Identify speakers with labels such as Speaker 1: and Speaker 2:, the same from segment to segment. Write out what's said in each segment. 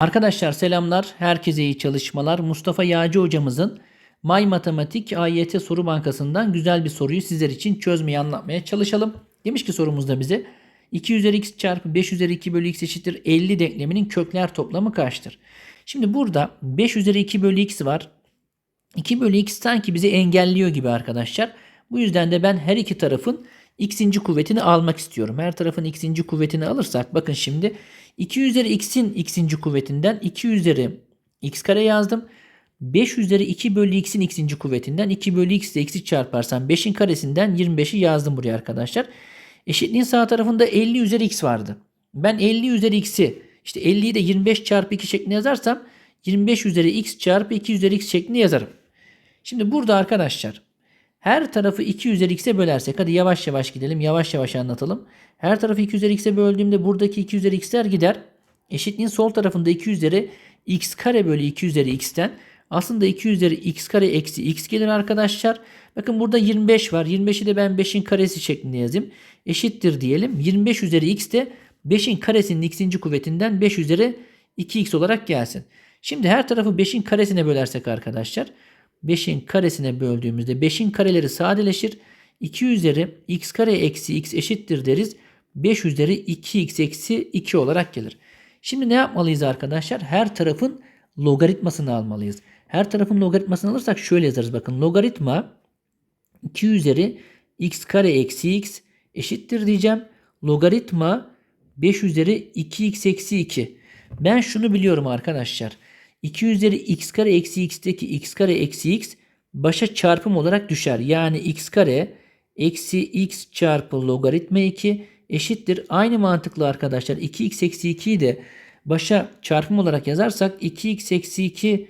Speaker 1: Arkadaşlar selamlar. Herkese iyi çalışmalar. Mustafa Yağcı hocamızın May Matematik AYT soru bankasından güzel bir soruyu sizler için çözmeyi anlatmaya çalışalım. Demiş ki sorumuzda bize 2 üzeri x çarpı 5 üzeri 2 bölü x eşittir 50 denkleminin kökler toplamı kaçtır? Şimdi burada 5 üzeri 2 bölü x var. 2 bölü x sanki bizi engelliyor gibi arkadaşlar. Bu yüzden de ben her iki tarafın x'inci kuvvetini almak istiyorum. Her tarafın x'inci kuvvetini alırsak bakın şimdi 2 üzeri x'in x'inci kuvvetinden 2 üzeri x kare yazdım. 5 üzeri 2 bölü x'in x'inci kuvvetinden 2 bölü x ile x'i çarparsam 5'in karesinden 25'i yazdım buraya arkadaşlar. Eşitliğin sağ tarafında 50 üzeri x vardı. Ben 50 üzeri x'i işte 50'yi de 25 çarpı 2 şeklinde yazarsam 25 üzeri x çarpı 2 üzeri x şeklinde yazarım. Şimdi burada arkadaşlar her tarafı 2 üzeri x'e bölersek hadi yavaş yavaş gidelim yavaş yavaş anlatalım. Her tarafı 2 üzeri x'e böldüğümde buradaki 2 üzeri x'ler gider. Eşitliğin sol tarafında 2 üzeri x kare bölü 2 üzeri x'ten aslında 2 üzeri x kare eksi x gelir arkadaşlar. Bakın burada 25 var. 25'i de ben 5'in karesi şeklinde yazayım. Eşittir diyelim. 25 üzeri x de 5'in karesinin x'inci kuvvetinden 5 üzeri 2x olarak gelsin. Şimdi her tarafı 5'in karesine bölersek arkadaşlar 5'in karesine böldüğümüzde 5'in kareleri sadeleşir. 2 üzeri x kare eksi x eşittir deriz. 5 üzeri 2x eksi 2 olarak gelir. Şimdi ne yapmalıyız arkadaşlar? Her tarafın logaritmasını almalıyız. Her tarafın logaritmasını alırsak şöyle yazarız. Bakın logaritma 2 üzeri x kare eksi x eşittir diyeceğim. Logaritma 5 üzeri 2x eksi 2. Ben şunu biliyorum arkadaşlar. 2 üzeri x kare eksi x'teki x kare eksi x başa çarpım olarak düşer. Yani x kare eksi x çarpı logaritma 2 eşittir. Aynı mantıklı arkadaşlar 2x eksi 2'yi de başa çarpım olarak yazarsak 2x eksi 2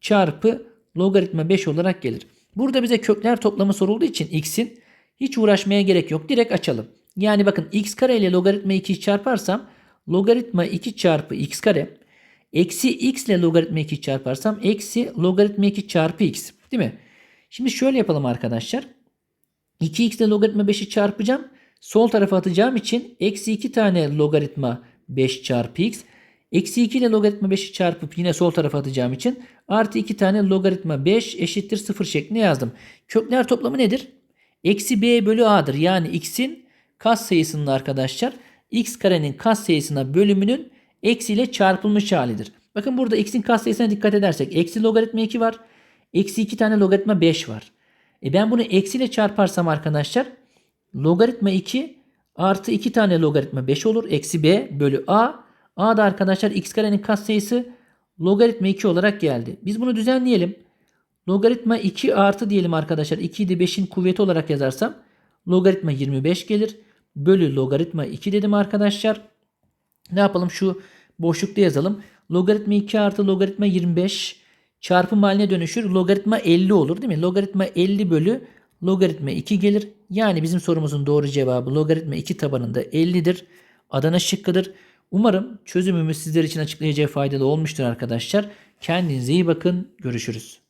Speaker 1: çarpı logaritma 5 olarak gelir. Burada bize kökler toplamı sorulduğu için x'in hiç uğraşmaya gerek yok. Direkt açalım. Yani bakın x kare ile logaritma 2'yi çarparsam logaritma 2 çarpı x kare eksi x ile logaritma 2 çarparsam eksi logaritma 2 çarpı x değil mi? Şimdi şöyle yapalım arkadaşlar. 2x ile logaritma 5'i çarpacağım. Sol tarafa atacağım için eksi 2 tane logaritma 5 çarpı x. Eksi 2 ile logaritma 5'i çarpıp yine sol tarafa atacağım için artı 2 tane logaritma 5 eşittir 0 şeklinde yazdım. Kökler toplamı nedir? Eksi b bölü a'dır. Yani x'in kas sayısının arkadaşlar x karenin kas sayısına bölümünün eksi ile çarpılmış halidir. Bakın burada x'in kas sayısına dikkat edersek eksi logaritma 2 var. Eksi 2 tane logaritma 5 var. E ben bunu eksi ile çarparsam arkadaşlar logaritma 2 artı 2 tane logaritma 5 olur. Eksi b bölü a. a da arkadaşlar x karenin kas sayısı logaritma 2 olarak geldi. Biz bunu düzenleyelim. Logaritma 2 artı diyelim arkadaşlar. 2'yi de 5'in kuvveti olarak yazarsam logaritma 25 gelir. Bölü logaritma 2 dedim arkadaşlar. Ne yapalım şu boşlukta yazalım. Logaritma 2 artı logaritma 25 çarpım haline dönüşür. Logaritma 50 olur değil mi? Logaritma 50 bölü logaritma 2 gelir. Yani bizim sorumuzun doğru cevabı logaritma 2 tabanında 50'dir. Adana şıkkıdır. Umarım çözümümüz sizler için açıklayacağı faydalı olmuştur arkadaşlar. Kendinize iyi bakın. Görüşürüz.